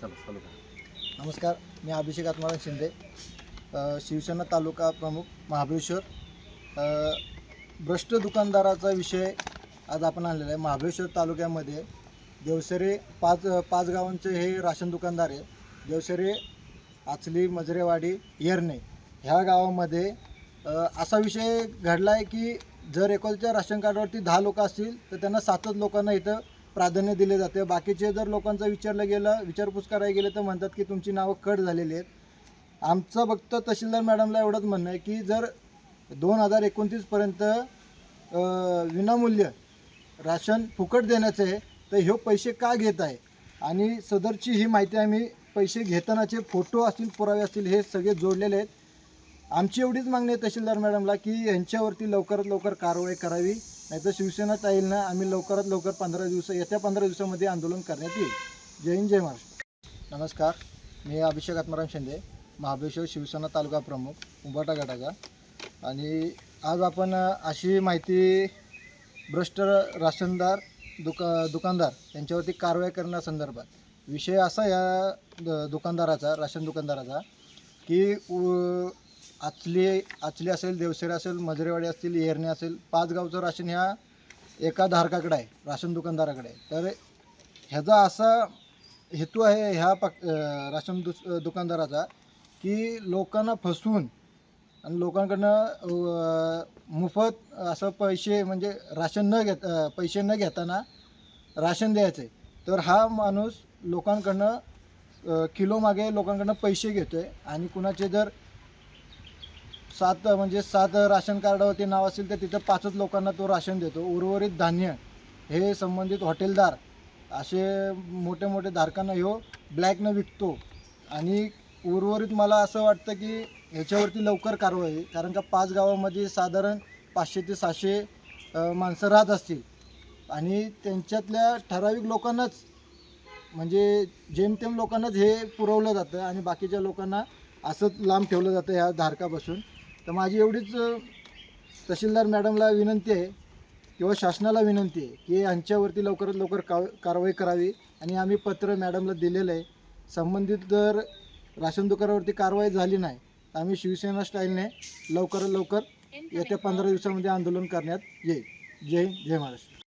चला चालू करा. नमस्कार मी अभिषेक आत्माराम शिंदे. शिवसेना तालुका प्रमुख महाबळेश्वर. भ्रष्ट दुकानदाराचा विषय आज आपण आणलेला आहे. महाबळेश्वर तालुक्यामध्ये देवसरे पाच पाच गावांचे हे राशन दुकानदार आहे देवसरे आचली मजरेवाडी येरणे ह्या गावामध्ये असा विषय घडला आहे की जर एकोलच्या राशन कार्डावरती दहा लोकं असतील तर त्यांना सातच लोकांना इथं प्राधान्य दिले जाते. बाकीचे जर लोकांचं विचारलं गेलं विचारपूस करायला गेले तर म्हणतात की तुमची नावं कट झालेली आहेत. आमचं फक्त तहसीलदार मॅडमला एवढंच म्हणणं आहे की जर दोन हजार एकोणतीसपर्यंत विनामूल्य राशन फुकट देण्याचं आहे तर हे पैसे का घेत आहे? आणि सदरची ही माहिती आम्ही पैसे घेतानाचे फोटो असतील पुरावे असतील हे सगळे जोडलेले आहेत. आमची एवढीच मागणी आहे तहसीलदार मॅडमला की यांच्यावरती लवकरात लवकर कारवाई करावी. नाहीतर शिवसेना ताईलनं आम्ही लवकरात लवकर पंधरा दिवस येत्या पंधरा दिवसामध्ये आंदोलन करण्यात येईल. जय हिंद जय महाराष्ट्र. नमस्कार मी अभिषेक आत्माराम शिंदे महाबळेश्वर शिवसेना तालुका प्रमुख उंबाटा गटाचा. आणि आज आपण अशी माहिती भ्रष्ट राशनदार दुका दुकानदार यांच्यावरती कारवाई करण्यासंदर्भात विषय असा या द- दुकानदाराचा राशन दुकानदाराचा की उ- आचली आचली असेल देवसेरे असेल मजरेवाडी असतील येरणे असेल पाच गावचं राशन ह्या एका धारकाकडे आहे राशन दुकानदाराकडे आहे. तर ह्याचा असा हेतू आहे ह्या पक राशन दुस दुकानदाराचा की लोकांना फसवून आणि लोकांकडनं मोफत असं पैसे म्हणजे राशन न घेत पैसे न घेताना राशन द्यायचे. तर हा माणूस लोकांकडनं किलोमागे लोकांकडनं पैसे घेतो आहे आणि कुणाचे जर सात म्हणजे सात राशन कार्डावरती नाव असेल तर तिथं पाचच लोकांना तो राशन देतो. उर्वरित धान्य हे संबंधित हॉटेलदार असे मोठे मोठे धारकांना ह्यो ब्लॅकनं विकतो. आणि उर्वरित मला असं वाटतं की ह्याच्यावरती लवकर कारवाई कारण का पाच गावामध्ये साधारण पाचशे ते सहाशे माणसं राहत असतील. आणि त्यांच्यातल्या ठराविक लोकांनाच म्हणजे जेमतेम लोकांनाच हे पुरवलं जातं आणि बाकीच्या लोकांना असंच लांब ठेवलं जातं ह्या धारकापासून. तर माझी एवढीच तहसीलदार मॅडमला विनंती आहे किंवा शासनाला विनंती आहे की यांच्यावरती लवकरात लवकर का कारवाई करावी आणि आम्ही पत्र मॅडमला दिलेलं आहे. संबंधित जर राशन दुकानावरती कारवाई झाली नाही तर आम्ही शिवसेना स्टाईलने लवकरात लवकर येत्या पंधरा दिवसामध्ये आंदोलन करण्यात येईल. जय जय महाराष्ट्र.